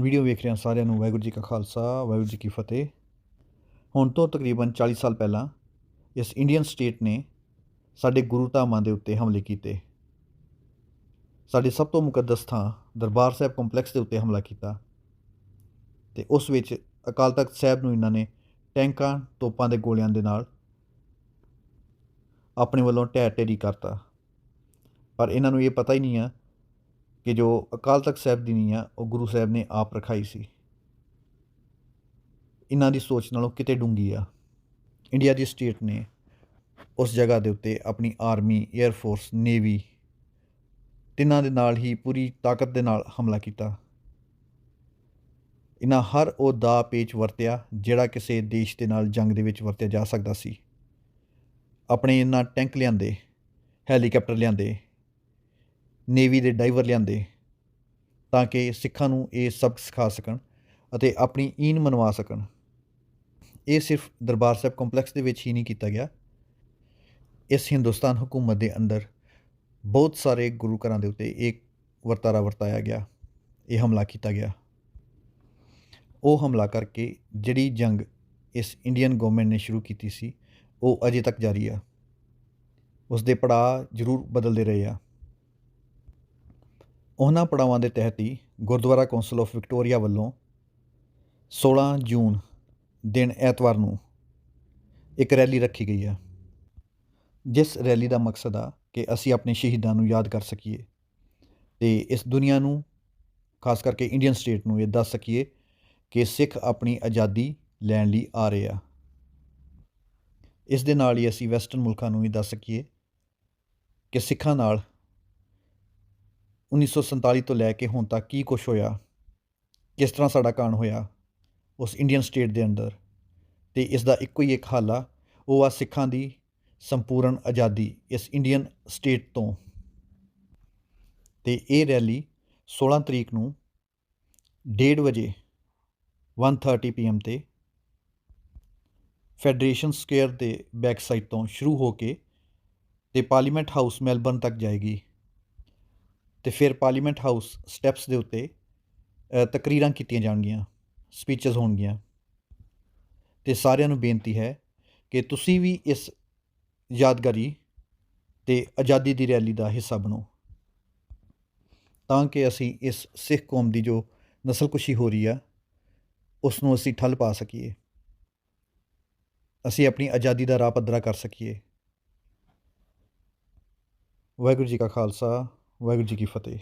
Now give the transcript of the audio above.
Video ਵੇਖ ਰਹੇ ਸਾਰਿਆਂ ਨੂੰ, ਵਾਹਿਗੁਰੂ ਜੀ ਕਾ ਖਾਲਸਾ, ਵਾਹਿਗੁਰੂ ਜੀ ਕੀ ਫਤਿਹ। ਹੁਣ ਤੋਂ ਤਕਰੀਬਨ 40 ਸਾਲ ਪਹਿਲਾਂ ਇਸ ਇੰਡੀਅਨ ਸਟੇਟ ਨੇ ਸਾਡੇ ਗੁਰੂ ਧਾਮਾਂ ਦੇ ਉੱਤੇ ਹਮਲੇ ਕੀਤੇ। ਸਾਡੇ ਸਭ ਤੋਂ ਮੁਕੱਦਸ ਥਾਂ ਦਰਬਾਰ ਸਾਹਿਬ ਕੰਪਲੈਕਸ ਦੇ ਉੱਤੇ ਹਮਲਾ ਕੀਤਾ। ਤੇ ਉਸ ਵਿੱਚ ਅਕਾਲ ਤਖਤ ਸਾਹਿਬ ਨੂੰ ਇਹਨਾਂ ਨੇ ਟੈਂਕਾਂ, ਤੋਪਾਂ ਦੇ ਗੋਲਿਆਂ ਦੇ ਨਾਲ ਆਪਣੇ ਵੱਲੋਂ ਢਹਿ ਢੇਰੀ ਕਰਤਾ। ਪਰ ਇਹਨਾਂ ਨੂੰ ਇਹ ਪਤਾ ਹੀ ਨਹੀਂ ਆ ਕਿ ਜੋ ਅਕਾਲ ਤਖਤ ਸਾਹਿਬ ਦੀ ਨੀਂਹ ਆ, ਉਹ ਗੁਰੂ ਸਾਹਿਬ ਨੇ ਆਪ ਰਖਾਈ ਸੀ। ਇਹਨਾਂ ਦੀ ਸੋਚ ਨਾਲੋਂ ਕਿਤੇ ਡੂੰਗੀ ਆ। ਇੰਡੀਆ ਦੀ ਸਟੇਟ ਨੇ ਉਸ ਜਗ੍ਹਾ ਦੇ ਉੱਤੇ ਆਪਣੀ ਆਰਮੀ 에ਅਰ ਫੋਰਸ ਨੇਵੀ ਤਿੰਨਾਂ ਦੇ ਨਾਲ ਹੀ ਪੂਰੀ ਤਾਕਤ ਦੇ ਨਾਲ ਹਮਲਾ ਕੀਤਾ। ਇਹਨਾਂ ਹਰ ਉਹ ਦਾ ਪੇਚ ਵਰਤਿਆ ਜਿਹੜਾ ਕਿਸੇ ਦੇਸ਼ ਦੇ ਨਾਲ ਜੰਗ ਦੇ ਵਿੱਚ ਵਰਤਿਆ ਜਾ ਸਕਦਾ ਸੀ। ਆਪਣੇ ਇਹਨਾਂ ਟੈਂਕ ਲਿਆਂਦੇ, ਹੈਲੀਕਾਪਟਰ ਲਿਆਂਦੇ ਨੇਵੀ ਦੇ ਡਾਈਵਰ ਲਿਆਂਦੇ ਤਾਂ ਕਿ ਸਿੱਖਾਂ ਨੂੰ ਇਹ ਸਬਕ ਸਿਖਾ ਸਕਣ ਅਤੇ ਆਪਣੀ ਈਨ ਮਨਵਾ ਸਕਣ। ਇਹ ਸਿਰਫ ਦਰਬਾਰ ਸਾਹਿਬ ਕੰਪਲੈਕਸ ਦੇ ਵਿੱਚ ਹੀ ਨਹੀਂ ਕੀਤਾ ਗਿਆ। ਇਸ ਹਿੰਦੁਸਤਾਨ ਹਕੂਮਤ ਦੇ ਅੰਦਰ ਬਹੁਤ ਸਾਰੇ ਗੁਰੂ ਘਰਾਂ ਦੇ ਉੱਤੇ ਇੱਕ ਵਰਤਾਰਾ ਵਰਤਾਇਆ ਗਿਆ, ਇਹ ਹਮਲਾ ਕੀਤਾ ਗਿਆ। ਉਹ ਹਮਲਾ ਕਰਕੇ ਜਿਹੜੀ ਜੰਗ ਇਸ ਇੰਡੀਅਨ ਗਵਰਨਮੈਂਟ ਨੇ ਸ਼ੁਰੂ ਕੀਤੀ ਸੀ, ਉਹ ਅਜੇ ਤੱਕ ਜਾਰੀ ਆ। ਉਸ ਦੇ ਪੜਾਅ ਜ਼ਰੂਰ ਬਦਲਦੇ ਰਹੇ ਆ। ਉਹਨਾਂ ਪੜਾਵਾਂ ਦੇ ਤਹਿਤ ਹੀ ਗੁਰਦੁਆਰਾ ਕੌਂਸਲ ਆਫ ਵਿਕਟੋਰੀਆ ਵੱਲੋਂ 16 ਜੂਨ ਦਿਨ ਐਤਵਾਰ ਨੂੰ ਇੱਕ ਰੈਲੀ ਰੱਖੀ ਗਈ ਹੈ, ਜਿਸ ਰੈਲੀ ਦਾ ਮਕਸਦ ਆ ਕਿ ਅਸੀਂ ਆਪਣੇ ਸ਼ਹੀਦਾਂ ਨੂੰ ਯਾਦ ਕਰ ਸਕੀਏ ਤੇ ਇਸ ਦੁਨੀਆ ਨੂੰ, ਖਾਸ ਕਰਕੇ ਇੰਡੀਅਨ ਸਟੇਟ ਨੂੰ, ਇਹ ਦੱਸ ਸਕੀਏ ਕਿ ਸਿੱਖ ਆਪਣੀ ਆਜ਼ਾਦੀ ਲੈਣ ਲਈ ਆ ਰਹੇ ਆ। ਇਸ ਦੇ ਨਾਲ ਹੀ ਅਸੀਂ ਵੈਸਟਰਨ ਮੁਲਕਾਂ ਨੂੰ ਵੀ ਦੱਸ ਸਕੀਏ ਕਿ ਸਿੱਖਾਂ ਨਾਲ 1947 ਤੋਂ ਲੈ ਕੇ ਹੁਣ ਤੱਕ ਕੀ ਕੁਝ ਹੋਇਆ? ਕਿਸ ਤਰ੍ਹਾਂ ਸਾਡਾ ਕਾਣ ਹੋਇਆ? ਉਸ ਇੰਡੀਅਨ ਸਟੇਟ ਦੇ ਅੰਦਰ। ਤੇ ਇਸ ਦਾ ਇੱਕੋ ਹੀ ਇੱਕ ਹੱਲ ਆ, ਉਹ ਆ ਸਿੱਖਾਂ ਦੀ ਸੰਪੂਰਨ ਆਜ਼ਾਦੀ ਇਸ ਇੰਡੀਅਨ ਸਟੇਟ ਤੋਂ। ਤੇ ਇਹ ਰੈਲੀ 16 ਤਰੀਕ ਨੂੰ 1:30 ਵਜੇ 1:30 ਪੀਐਮ ਤੇ ਫੈਡਰੇਸ਼ਨ ਸਕੁਅਰ ਦੇ ਬੈਕ ਸਾਈਡ ਤੋਂ ਸ਼ੁਰੂ ਹੋ ਕੇ ਤੇ ਪਾਰਲੀਮੈਂਟ ਹਾਊਸ ਮੈਲਬਰਨ ਤੱਕ ਜਾਏਗੀ। ਅਤੇ ਫਿਰ ਪਾਰਲੀਮੈਂਟ ਹਾਊਸ ਸਟੈਪਸ ਦੇ ਉੱਤੇ ਤਕਰੀਰਾਂ ਕੀਤੀਆਂ ਜਾਣਗੀਆਂ ਸਪੀਚਸ ਹੋਣਗੀਆਂ। ਤੇ ਸਾਰਿਆਂ ਨੂੰ ਬੇਨਤੀ ਹੈ ਕਿ ਤੁਸੀਂ ਵੀ ਇਸ ਯਾਦਗਾਰੀ ਤੇ ਆਜ਼ਾਦੀ ਦੀ ਰੈਲੀ ਦਾ ਹਿੱਸਾ ਬਣੋ। ਤਾਂ ਕਿ ਅਸੀਂ ਇਸ ਸਿੱਖ ਕੌਮ ਦੀ ਜੋ ਨਸਲਕੁਸ਼ੀ ਹੋ ਰਹੀ ਆ ਉਸ ਨੂੰ ਅਸੀਂ ਠੱਲ ਪਾ ਸਕੀਏ। ਅਸੀਂ ਆਪਣੀ ਆਜ਼ਾਦੀ ਦਾ ਰਾਹ ਪੱਧਰਾ ਕਰ ਸਕੀਏ। ਵਾਹਿਗੁਰੂ ਜੀ ਕਾ ਖਾਲਸਾ। ਵਾਹਿਗੁਰੂ ਜੀ ਕੀ ਫਤਿਹ